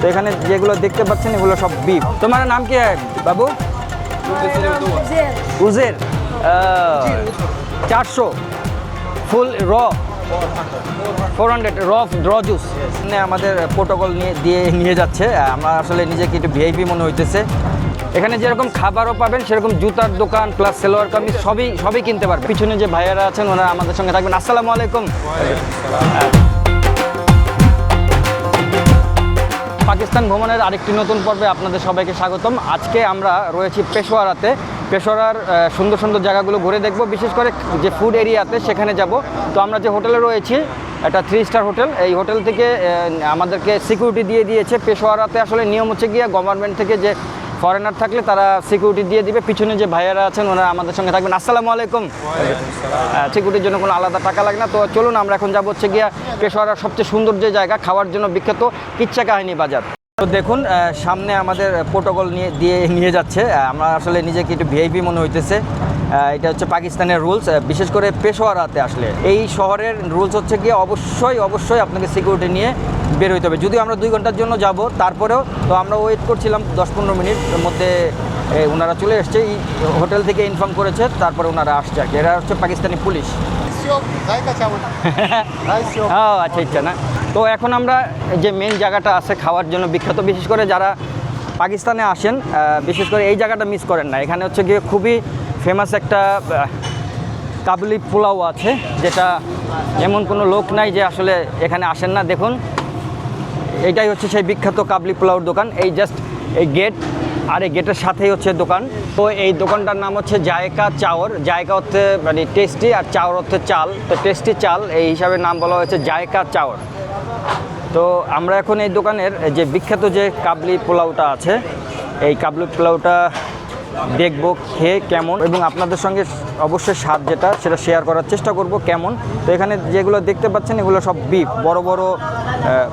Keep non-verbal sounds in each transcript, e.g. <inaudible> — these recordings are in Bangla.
তো এখানে যেগুলো দেখতে পাচ্ছেন, এগুলো সব বিফ তোমার নাম কি, বাবু? উজের। চারশো। ফুল র। ফোর হান্ড্রেড রফ ড্র জুস আমাদের প্রোটোকল নিয়ে, দিয়ে নিয়ে যাচ্ছে। আমরা আসলে নিজেকে একটু ভিআইপি মনে হইতেছে। এখানে যেরকম খাবারও পাবেন, সেরকম জুতার দোকান প্লাস সেলোয়ার কামিজ, সবই সবই কিনতে পারবেন। পিছনে যে ভাইয়ারা আছেন, ওনারা আমাদের সঙ্গে থাকবেন। আসসালামু আলাইকুম। পাকিস্তান ভ্রমণের আরেকটি নতুন পর্বে আপনাদের সবাইকে স্বাগতম। আজকে আমরা রয়েছি পেশোয়ারাতে। পেশোয়ারার সুন্দর সুন্দর জায়গাগুলো ঘুরে দেখব। বিশেষ করে যে ফুড এরিয়াতে সেখানে যাব। তো আমরা যে হোটেলে রয়েছি, একটা থ্রি স্টার হোটেল। এই হোটেল থেকে আমাদেরকে সিকিউরিটি দিয়ে দিয়েছে। পেশোয়ারাতে আসলে নিয়ম হচ্ছে গিয়ে গভর্নমেন্ট থেকে যে ফরেনার থাকলে তারা সিকিউরিটি দিয়ে দিবে। পিছনে যে ভাইয়ারা আছেন ওনারা আমাদের সঙ্গে থাকবেন। আসসালামু আলাইকুম। সিকিউরিটির জন্য কোনো আলাদা টাকা লাগে না। তো চলুন আমরা এখন যাব হচ্ছে গিয়া পেশোয়ারার সবচেয়ে সুন্দর যে জায়গা খাওয়ার জন্য বিখ্যাত কিচ্ছা কাহিনী বাজার। তো দেখুন সামনে আমাদের প্রোটোকল নিয়ে দিয়ে নিয়ে যাচ্ছে। আমরা আসলে নিজেকে একটু ভিআইপি মনে হইতেছে। এটা হচ্ছে পাকিস্তানের রুলস বিশেষ করে পেশোয়ারাতে আসলে। এই শহরের রুলস হচ্ছে গিয়ে অবশ্যই অবশ্যই আপনাকে সিকিউরিটি নিয়ে বের হইতে হবে। যদিও আমরা দুই ঘণ্টার জন্য যাব, তারপরেও তো আমরা ওয়েট করছিলাম দশ পনেরো মিনিট মধ্যে ওনারা চলে এসছে। এই হোটেল থেকে ইনফর্ম করেছে, তারপরে ওনারা আসছে আর এরা হচ্ছে পাকিস্তানি পুলিশ। <laughs> ও আচ্ছা ইচ্ছা না। তো এখন আমরা যে মেন জায়গাটা আছে খাওয়ার জন্য, বিখ্যাত, বিশেষ করে যারা পাকিস্তানে আসেন বিশেষ করে এই জায়গাটা মিস করেন না। এখানে হচ্ছে গিয়ে খুবই ফেমাস একটা কাবুলি পোলাও আছে, যেটা এমন কোনো লোক নাই যে আসলে এখানে আসেন না। দেখুন এটাই হচ্ছে সেই বিখ্যাত কাবলি পোলাওর দোকান। এই জাস্ট এই গেট আর এই গেটের সাথেই হচ্ছে দোকান। তো এই দোকানটার নাম হচ্ছে জায়কা চাওর। জায়কা হচ্ছে মানে টেস্টি আর চাওর হচ্ছে চাল। তো টেস্টি চাল, এই হিসাবে নাম বলা হয়েছে জায়কা চাওর। তো আমরা এখন এই দোকানের যে বিখ্যাত যে কাবলি পোলাওটা আছে, এই কাবলি পোলাওটা দেখব খেয়ে কেমন এবং আপনাদের সঙ্গে অবশ্যই স্বাদ যেটা সেটা শেয়ার করার চেষ্টা করব কেমন তো এখানে যেগুলো দেখতে পাচ্ছেন এগুলো সব বিফ বড় বড় আহ,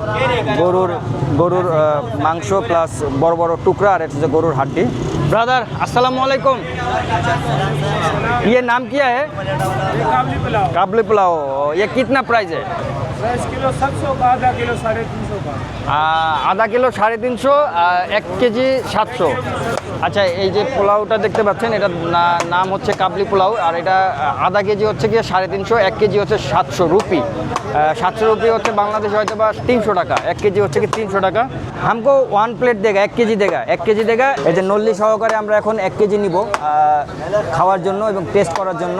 গরুর গরুর আহ, মাংস প্লাস বড় বড় টুকরা আর এটা হচ্ছে গরুর হাড্ডি ब्रदर अस्सलाम वालेकुम ये नाम क्या है काबली पुलाव काबली पुलाव ये कितना प्राइस है আধা কিলো সাড়ে তিনশো এক কেজি সাতশো। আচ্ছা এই যে পোলাওটা দেখতে পাচ্ছেন, এটার নাম হচ্ছে কাবলি পোলাও, আর এটা আধা কেজি হচ্ছে গিয়ে সাড়ে তিনশো, এক কেজি হচ্ছে সাতশো রুপি। সাতশো রুপি হচ্ছে বাংলাদেশ হয়তো বা তিনশো টাকা, এক কেজি হচ্ছে কি তিনশো টাকা। আমকো ওয়ান প্লেট দেখা এক কেজি দেখা এক কেজি দেখা এই যে নল্লি সহকারে আমরা এখন এক কেজি নিব খাওয়ার জন্য এবং টেস্ট করার জন্য।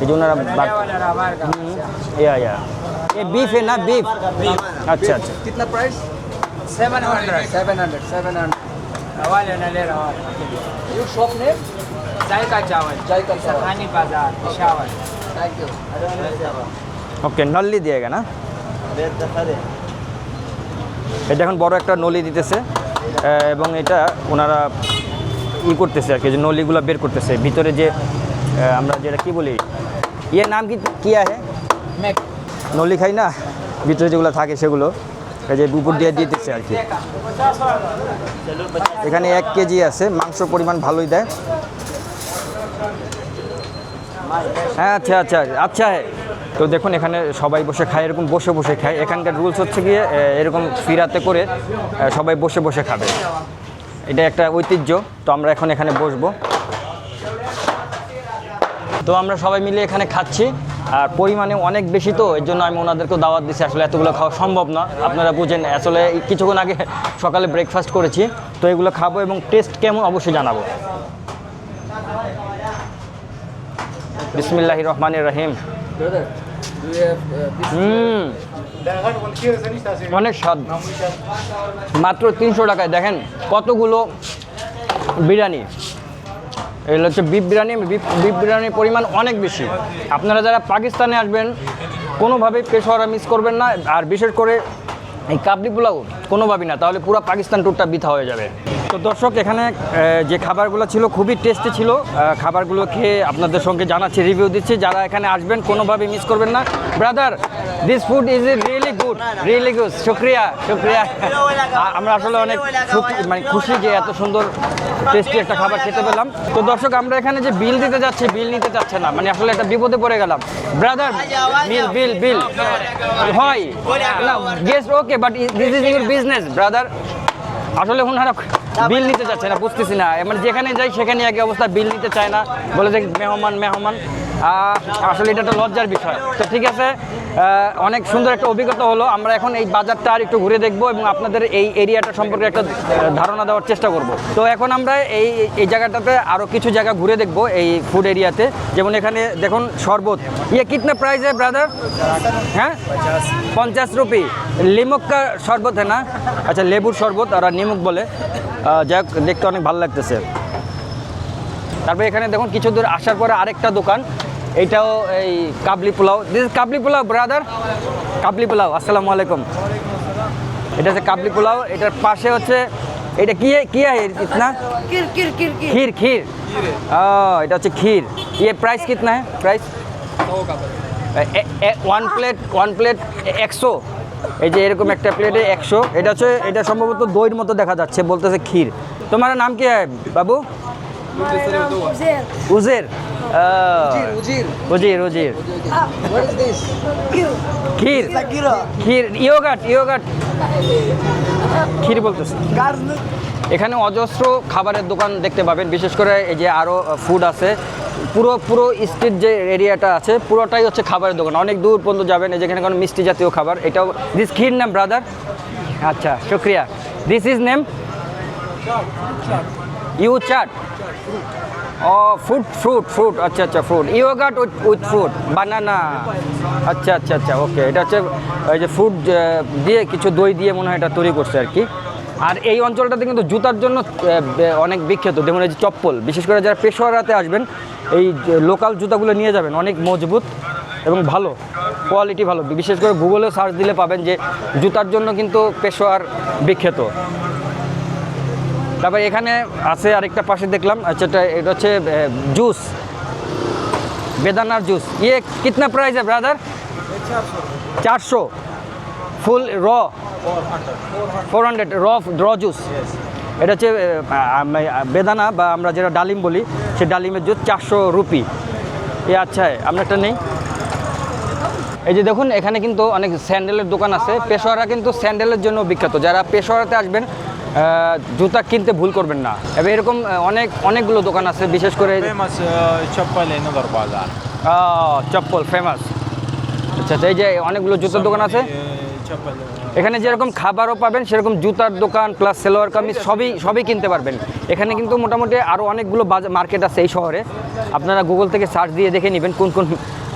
এই যে ওনারা বাট- या या ये बीफ है ना बीफ अच्छा अच्छा कितना price seven hundred seven hundred seven hundred हवा लेना ले रहा हूँ यू शॉप नेम जायका चावल जायका चावल। सखानी बाजार पिशावर थैंक यू ওকে নল্লি দিয়েগা না এটা এখন বড় একটা নলি দিতেছে আহ, এবং এটা ওনারা ই করতেছে আর কি যে নলিগুলো বের করতেছে ভিতরে যে আহ, আমরা যেটা কি বলি? ইয়ে নাম কি হে मैक নলি খাই না? ভিতরে যেগুলো থাকে সেগুলো। এই যে উপর দিয়ে দিতেছে আর কি। এখানে এক কেজি আছে মাংস পরিমাণ ভালোই দেয়। হ্যাঁ আচ্ছা আচ্ছা আচ্ছা। তো দেখুন এখানে সবাই বসে খায় এরকম বসে বসে খায়। এখানকার রুলস হচ্ছে গিয়ে এরকম ফিরাতে করে সবাই বসে বসে খাবে। এটা একটা ঐতিহ্য। তো আমরা এখন এখানে বসবো। তো আমরা সবাই মিলে এখানে খাচ্ছি। আর পরিমাণে অনেক বেশি তো, এর জন্য আমি ওনাদেরকেও দাওয়াত দিচ্ছি আসলে এতগুলো খাওয়া সম্ভব না। আপনারা বুঝেন, আসলে কিছুক্ষণ আগে সকালে ব্রেকফাস্ট করেছি, তো এগুলো খাব এবং টেস্ট কেমন অবশ্যই জানাব। বিসমিল্লাহ রহমানের রহিম। অনেক স্বাদ। মাত্র তিনশো টাকায়, দেখেন কতগুলো বিরিয়ানি। এগুলো হচ্ছে বিফ বিরিয়ানি বিফ বিরিয়ানির পরিমাণ অনেক বেশি। আপনারা যারা পাকিস্তানে আসবেন, কোনোভাবেই পেশোয়ারা মিস করবেন না। আর বিশেষ করে এই কাবলি পোলাও কোনোভাবেই না, তাহলে পুরো পাকিস্তান ট্যুরটা বৃথা হয়ে যাবে। তো দর্শক, এখানে যে খাবারগুলো ছিল খুবই টেস্টি ছিল। খাবারগুলো খেয়ে আপনাদের সঙ্গে জানাচ্ছি রিভিউ দিচ্ছি। যারা এখানে আসবেন কোনোভাবে মিস করবেন না। Brother this food is really good really good শুক্রিয়া শুক্রিয়া। আমরা আসলে অনেক মানে খুশি যে এত সুন্দর টেস্টি একটা খাবার খেতে পেলাম। তো দর্শক, আমরা এখানে যে বিল দিতে যাচ্ছি বিল নিতে চাচ্ছে না। মানে আসলে একটা বিপদে পড়ে গেলাম। ব্রাদার বিল বিল বিল হয়। না guest okay but this is your business brother আসলে ওনারা বিল নিতে চাচ্ছে না, বুঝতেছি না। মানে যেখানে যাই সেখানে একই অবস্থা, বিল নিতে চায় না, বলে যে মেহমান মেহমান। আসলে এটা একটা লজ্জার বিষয়। তো ঠিক আছে অনেক সুন্দর একটা অভিজ্ঞতা হলো। আমরা এখন এই বাজারটা আর একটু ঘুরে দেখব এবং আপনাদের এই এরিয়াটা সম্পর্কে একটা ধারণা দেওয়ার চেষ্টা করব। তো এখন আমরা এই এই জায়গাটাতে আরও কিছু জায়গা ঘুরে দেখব এই ফুড এরিয়াতে যেমন এখানে দেখুন শরবত। ইয়ে কিতনা প্রাইস है ব্রাদার হ্যাঁ? পঞ্চাশ রুপি। লিমুক শরবত হ্যাঁ না? আচ্ছা লেবুর শরবত আর নিমুক বলে। যাক দেখতে অনেক ভালো লাগতেছে। তারপরে এখানে দেখুন কিছু দূর আসার পরে আরেকটা দোকান। এইটাও এই কাবলি পোলাও। দিস কাবলি পোলাও ব্রাদার কাবলি পোলাও আসসালামু আলাইকুম। এটা হচ্ছে কাবলি পোলাও। এটার পাশে হচ্ছে এটা কি কি কিতনা ক্ষীর ক্ষীর ও এটা হচ্ছে ক্ষীর। ইয়ে প্রাইস কিতনা? না price one plate one plate একশো। এই যে এরকম একটা প্লেটে একশো এটা হচ্ছে এটা সম্ভবত দইয়ের মতো দেখা যাচ্ছে বলতেছে ক্ষীর। তোমার নাম কি বাবু? উজের। উজির উজির। ক্ষীর। ক্ষীর ইয়োগাট ইয়োগাট। ক্ষীর বলতেছে। এখানে অজস্র খাবারের দোকান দেখতে পাবেন বিশেষ করে এই যে আরও ফুড আছে। পুরো পুরো স্ট্রিট যে এরিয়াটা আছে, পুরোটাই হচ্ছে খাবারের দোকান। অনেক দূর পর্যন্ত যাবেন যেখানে কোনো মিষ্টি জাতীয় খাবার, এটাও দিস ক্ষীর নাম ব্রাদার আচ্ছা শুক্রিয়া। This is name you chaat O food fruit fruit আচ্ছা আচ্ছা fruit yogurt with with fruit banana আচ্ছা আচ্ছা আচ্ছা ওকে এটা হচ্ছে ওই যে ফ্রুট দিয়ে কিছু দই দিয়ে মনে হয় এটা তৈরি করছে আর কি। আর এই অঞ্চলটাতে কিন্তু জুতার জন্য অনেক বিখ্যাত। যেমন এই যে চপ্পল। বিশেষ করে যারা পেশোয়ারাতে আসবেন এই লোকাল জুতাগুলো নিয়ে যাবেন অনেক মজবুত এবং ভালো কোয়ালিটি ভালো। বিশেষ করে গুগলে সার্চ দিলে পাবেন যে জুতার জন্য কিন্তু পেশোয়ার বিখ্যাত। তারপর এখানে আছে আরেকটা পাশে দেখলাম আচ্ছা এটা এটা হচ্ছে জুস বেদানার জুস ইয়ে কিতনা প্রাইস है ব্রাদার চারশো। ফুল র ফোর হান্ড্রেড র র জুস এটা হচ্ছে বেদানা বা আমরা যেটা ডালিম বলি সে ডালিমের জুত চারশো রুপি। এ আচ্ছা আমরা একটা নেই। এই যে দেখুন এখানে কিন্তু অনেক স্যান্ডেলের দোকান আছে। পেশোয়ারা কিন্তু স্যান্ডেলের জন্য বিখ্যাত। যারা পেশোয়ারাতে আসবেন জুতা কিনতে ভুল করবেন না। এবার এরকম অনেক অনেকগুলো দোকান আছে বিশেষ করে চপ্পল চপ্পল ফেমাস আচ্ছা আচ্ছা এই যে অনেকগুলো জুতোর দোকান আছে। চপ্পল। এখানে যেরকম খাবারও পাবেন, সেরকম জুতার দোকান প্লাস সেলোয়ার কামিজ সবই সবই কিনতে পারবেন। এখানে কিন্তু মোটামুটি আরও অনেকগুলো বাজার মার্কেট আছে এই শহরে। আপনারা গুগল থেকে সার্চ দিয়ে দেখে নেবেন কোন কোন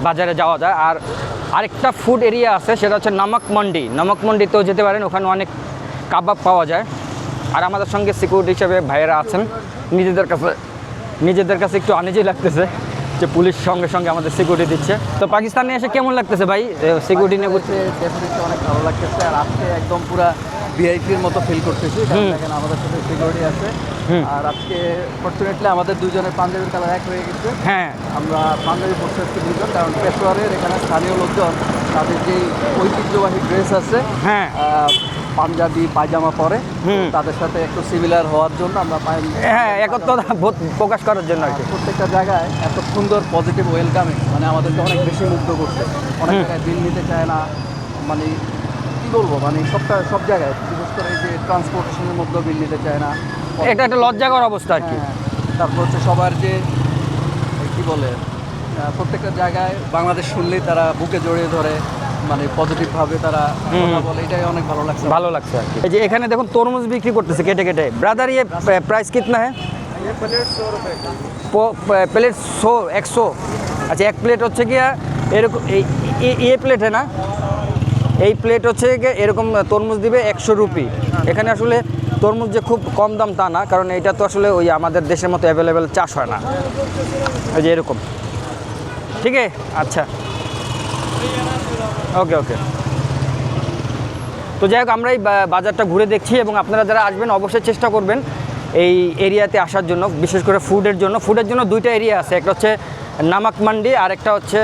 বাজারে যাওয়া যায়। আর আরেকটা ফুড এরিয়া আছে, সেটা হচ্ছে নামক মন্ডি। নামক মন্ডিতেও যেতে পারেন, ওখানে অনেক কাবাব পাওয়া যায়। আর আমাদের সঙ্গে সিকিউরিটি হিসেবে ভাইয়েরা আছেন। নিজেদের কাছে নিজেদের কাছে একটু আনিজি লাগতেছে। যে পুলিশ সঙ্গে সঙ্গে আমাদের সিকিউরিটি দিচ্ছে। তো পাকিস্তানে এসে কেমন লাগতেছে ভাই? সিকিউরিটি নিয়ে ঘুরতে? ডেফিনেটলি অনেক ভালো লাগতেছে আর আজকে একদম পুরা ভিআইপির মতো ফিল করতেছি। দেখেন আমাদের সাথে সিকিউরিটি আছে। আর আজকে ফর্চুনেটলি আমাদের দুজনের পাঞ্জাবির কালার এক হয়ে গেছে। হ্যাঁ। আমরা পাঞ্জাবি পড়তে আসছি দুজন কারণ পেশোয়ারের এখানে স্থানীয় লোকজন তাদের যে ঐতিহ্যবাহী ড্রেস আছে হ্যাঁ। পাঞ্জাবি পায়জামা পরে। তাদের সাথে একটু সিমিলার হওয়ার জন্য আমরা পাই- হ্যাঁ একত্রতা প্রকাশ করার জন্য আর কি। প্রত্যেকটা জায়গায় এত সুন্দর পজিটিভ ওয়েলকামিং মানে আমাদেরকে অনেক বেশি মুগ্ধ করছে। অনেক জায়গায় বিল নিতে চায় না। মানে কি বলব মানে সবটা সব জায়গায় বিশেষ করে যে ট্রান্সপোর্টেশনের মধ্যেও বিল নিতে চায় না। এটা একটা লজ্জাকর অবস্থা আর কি। হ্যাঁ, তারপর হচ্ছে সবার যে কি বলে প্রত্যেকটা জায়গায় বাংলাদেশ শুনলেই তারা বুকে জড়িয়ে ধরে। মানে পজিটিভভাবে তারা বলে এটাই অনেক ভালো লাগছে ভালো লাগছে আর কি। এই যে এখানে দেখুন তরমুজ বিক্রি করতেছে কেটে কেটে। ব্রাদার ইয়ে প্রাইস कितना है প্লেট সো একশো। আচ্ছা এক প্লেট হচ্ছে গিয়া এরকম এ প্লেট না? এই প্লেট হচ্ছে এরকম তরমুজ দিবে একশো রুপি। এখানে আসলে তরমুজ যে খুব কম দাম তা না কারণ এটা তো আসলে ওই আমাদের দেশের মতো অ্যাভেলেবেল চাষ হয় না। এই যে এরকম। ঠিক? আছে আচ্ছা। ওকে ওকে তো যাই হোক আমরা এই বাজারটা ঘুরে দেখছি এবং আপনারা যারা আসবেন অবশ্যই চেষ্টা করবেন এই এরিয়াতে আসার জন্য, বিশেষ করে ফুডের জন্য। ফুডের জন্য দুইটা এরিয়া আছে, একটা হচ্ছে নামাক মান্ডি আর একটা হচ্ছে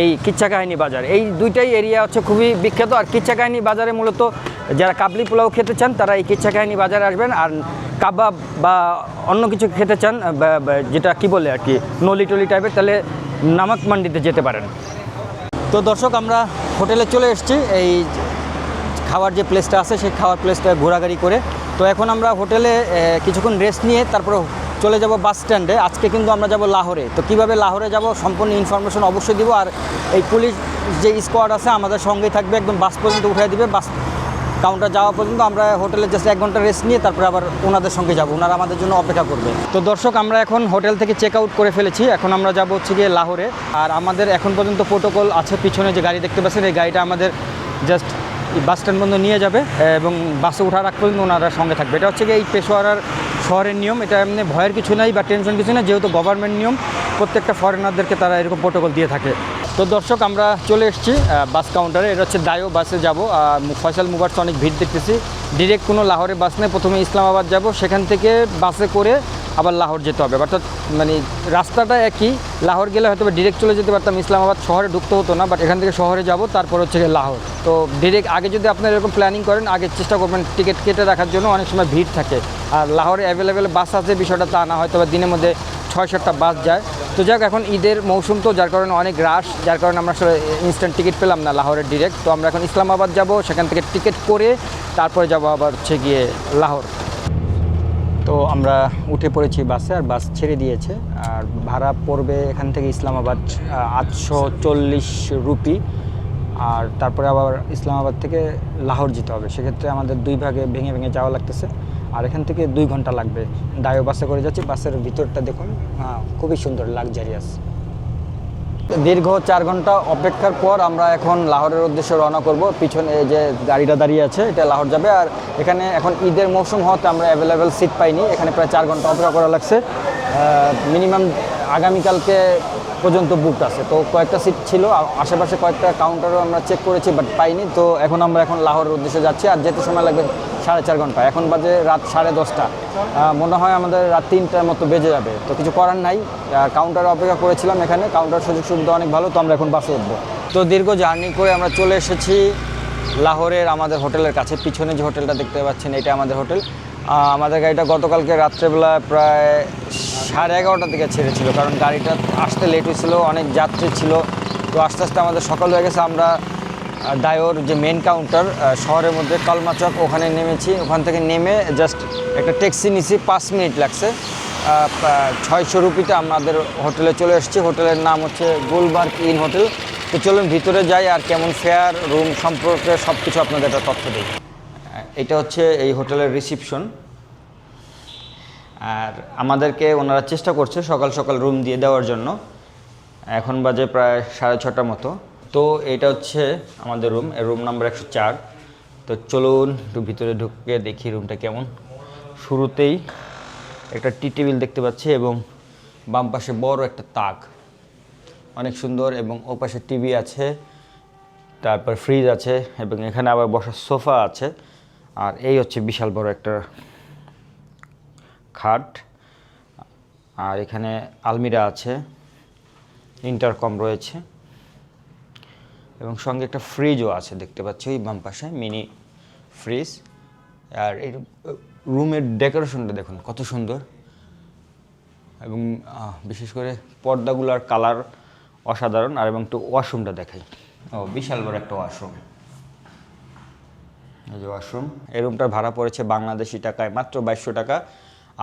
এই কিচ্ছা কাহিনী বাজার। এই দুইটাই এরিয়া হচ্ছে খুবই বিখ্যাত। আর কিচ্ছা কাহিনী বাজারে মূলত যারা কাবলি পোলাও খেতে চান, তারা এই কিচ্ছা কাহিনী বাজারে আসবেন। আর কাবাব বা অন্য কিছু খেতে চান যেটা কি বলে আর কি, নলি টলি টাইপের তাহলে নামাক মান্ডিতে যেতে পারেন। তো দর্শক, আমরা হোটেলে চলে এসেছি। এই খাওয়ার যে প্লেসটা আছে, সেই খাওয়ার প্লেসটা ঘোরাঘুরি করে। তো এখন আমরা হোটেলে কিছুক্ষণ রেস্ট নিয়ে তারপরে চলে যাব বাস স্ট্যান্ডে আজকে কিন্তু আমরা যাব লাহোরে। তো কীভাবে লাহোরে যাব, সম্পূর্ণ ইনফরমেশন অবশ্যই দিব। আর এই পুলিশ যে স্কোয়াড আছে, আমাদের সঙ্গেই থাকবে। একদম বাস পর্যন্ত উঠে দিবে। বাস কাউন্টার যাওয়া পর্যন্ত আমরা হোটেলে জাস্ট এক ঘণ্টা রেস্ট নিয়ে তারপরে আবার ওনাদের সঙ্গে যাব। ওনারা আমাদের জন্য অপেক্ষা করবে। তো দর্শক, আমরা এখন হোটেল থেকে চেক আউট করে ফেলেছি। এখন আমরা যাব হচ্ছে গিয়ে লাহোরে। আর আমাদের এখন পর্যন্ত প্রোটোকল আছে, পিছনে যে গাড়ি দেখতে পাচ্ছেন, এই গাড়িটা আমাদের জাস্ট বাস স্ট্যান্ড পর্যন্ত নিয়ে যাবে এবং বাসে ওঠার আগ পর্যন্ত ওনারা সঙ্গে থাকবে। এটা হচ্ছে গিয়ে এই পেশোয়ারার শহরের নিয়ম। এটা এমনি ভয়ের কিছু নাই বা টেনশন কিছু না যেহেতু গভর্নমেন্ট নিয়ম, প্রত্যেকটা ফরেনারদেরকে তারা এরকম প্রোটোকল দিয়ে থাকে। তো দর্শক, আমরা চলে এসেছি বাস কাউন্টারে এটা হচ্ছে দায়ো বাসে যাব। ফয়সাল মুভার্স অনেক ভিড় দেখতেছি। ডিরেক্ট কোনো লাহোরে বাস নেই। প্রথমে ইসলামাবাদ যাব। সেখান থেকে বাসে করে আবার লাহোর যেতে হবে। অর্থাৎ মানে রাস্তাটা একই। লাহোর গেলে হয়তো ডিরেক্ট চলে যেতে পারতাম। ইসলামাবাদ শহরে ঢুকতে হতো না বাট এখান থেকে শহরে যাব। তারপর হচ্ছে লাহোর। তো ডিরেক্ট আগে যদি আপনারা এরকম প্ল্যানিং করেন, আগে চেষ্টা করবেন টিকিট কেটে রাখার জন্য। অনেক সময় ভিড় থাকে। আর লাহোরে অ্যাভেলেবেল বাস আছে, বিষয়টা তা না। হয়তো বা দিনের মধ্যে ছয় সাতটা বাস যায়। তো যাক, এখন ঈদের মৌসুম তো, যার কারণে অনেক রাশ যার কারণে আমরা আসলে ইনস্ট্যান্ট টিকিট পেলাম না লাহোরের ডিরেক্ট তো আমরা এখন ইসলামাবাদ যাব, সেখান থেকে টিকিট করে তারপরে যাব আবার হচ্ছে গিয়ে লাহোর। তো আমরা উঠে পড়েছি বাসে, আর বাস ছেড়ে দিয়েছে। আর ভাড়া পড়বে এখান থেকে ইসলামাবাদ আটশো চল্লিশ রুপি। আর তারপরে আবার ইসলামাবাদ থেকে লাহোর যেতে হবে। সেক্ষেত্রে আমাদের দুই ভাগে ভেঙে ভেঙে যাওয়া লাগতেছে। আর এখান থেকে দুই ঘণ্টা লাগবে। ডায়ো বাসে করে যাচ্ছি, বাসের ভিতরটা দেখুন হ্যাঁ খুবই সুন্দর লাক্সারিয়াস দীর্ঘ চার ঘণ্টা অপেক্ষার পর আমরা এখন লাহোরের উদ্দেশ্যে রওনা করব। পিছনে যে গাড়িটা দাঁড়িয়ে আছে, এটা লাহোর যাবে। আর এখানে এখন ঈদের মৌসুম হওয়াতে আমরা অ্যাভেলেবেল সিট পাইনি। এখানে প্রায় চার ঘণ্টা অপেক্ষা করা লাগছে। মিনিমাম আগামীকালকে পর্যন্ত বুক আছে। তো কয়েকটা সিট ছিল আশেপাশে কয়েকটা কাউন্টারও আমরা চেক করেছি বাট পাইনি। তো এখন আমরা এখন লাহোরের উদ্দেশ্যে যাচ্ছি। আর যেতে সময় লাগবে সাড়ে চার ঘণ্টা। এখন বাজে রাত সাড়ে দশটা। মনে হয় আমাদের রাত তিনটার মতো বেজে যাবে। তো কিছু করার নাই। কাউন্টারে অপেক্ষা করেছিলাম এখানে। কাউন্টার সুযোগ সুবিধা অনেক ভালো, তো আমরা এখন বাসে উঠবো। তো দীর্ঘ জার্নি করে আমরা চলে এসেছি লাহোরের আমাদের হোটেলের কাছে। পিছনে যে হোটেলটা দেখতে পাচ্ছেন, এটা আমাদের হোটেল। আমাদের গাড়িটা গতকালকে রাত্রেবেলা প্রায় সাড়ে এগারোটার দিকে ছেড়েছিল, কারণ গাড়িটা আসতে লেট হয়েছিল, অনেক যাত্রী ছিল। তো আস্তে আস্তে আমাদের সকাল হয়ে গেছে। আমরা দায়োর যে মেন কাউন্টার শহরের মধ্যে কালমাচক, ওখানে নেমেছি। ওখান থেকে নেমে জাস্ট একটা ট্যাক্সি নিছি, পাঁচ মিনিট লাগছে। ছয়শো রুপিতে আমাদের হোটেলে চলে এসেছি। হোটেলের নাম হচ্ছে গুলবার্গ ইন হোটেল। তো চলুন ভিতরে যাই আর কেমন ফেয়ার রুম সম্পর্কে সব কিছু আপনাদের একটা তথ্য দিই। এটা হচ্ছে এই হোটেলের রিসিপশন আর আমাদেরকে ওনারা চেষ্টা করছে সকাল সকাল রুম দিয়ে দেওয়ার জন্য। এখন বাজে প্রায় সাড়ে ছটার মতো। তো এটা হচ্ছে আমাদের রুম রুম নাম্বার একশো চার। তো চলুন একটু ভিতরে ঢুকে দেখি রুমটা কেমন। শুরুতেই একটা টি টেবিল দেখতে পাচ্ছি এবং বাম পাশে বড় একটা তাক। অনেক সুন্দর এবং ও পাশে টিভি আছে, তারপর ফ্রিজ আছে এবং এখানে আবার বসার সোফা আছে। আর এই হচ্ছে বিশাল বড় একটা খাট। আর এখানে আলমিরা আছে ইন্টারকম রয়েছে। এবং সঙ্গে একটা ফ্রিজও আছে, দেখতে পাচ্ছি, ওই বাম পাশে মিনি ফ্রিজ আর এই রুমের ডেকোরেশনটা দেখুন, কত সুন্দর। এবং বিশেষ করে পর্দাগুলোর কালার অসাধারণ, আর এবং একটু ওয়াশরুমটা দেখাই। ও, বিশাল বড় একটা ওয়াশরুম এই যে ওয়াশরুম এই রুমটার ভাড়া পড়েছে বাংলাদেশি টাকায় মাত্র বাইশশো টাকা,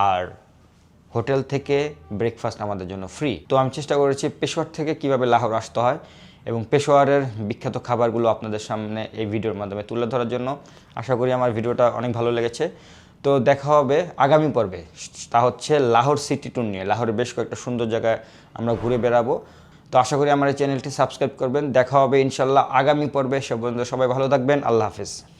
আর হোটেল থেকে ব্রেকফাস্ট আমাদের জন্য ফ্রি তো আমি চেষ্টা করেছি পেশোয়ার থেকে কীভাবে লাহোর আসতে হয় এবং পেশোয়ারের বিখ্যাত খাবারগুলো আপনাদের সামনে এই ভিডিওর মাধ্যমে তুলে ধরার জন্য আশা করি আমার ভিডিওটা অনেক ভালো লেগেছে। তো দেখা হবে আগামী পর্বে। তা হচ্ছে লাহোর সিটি ট্যুর নিয়ে। লাহোরের বেশ কয়েকটা সুন্দর জায়গায় আমরা ঘুরে বেড়াবো। তো আশা করি আমার এই চ্যানেলটি সাবস্ক্রাইব করবেন। দেখা হবে ইনশাল্লাহ আগামী পর্বে। সে পর্যন্ত সবাই ভালো থাকবেন। আল্লাহ হাফিজ।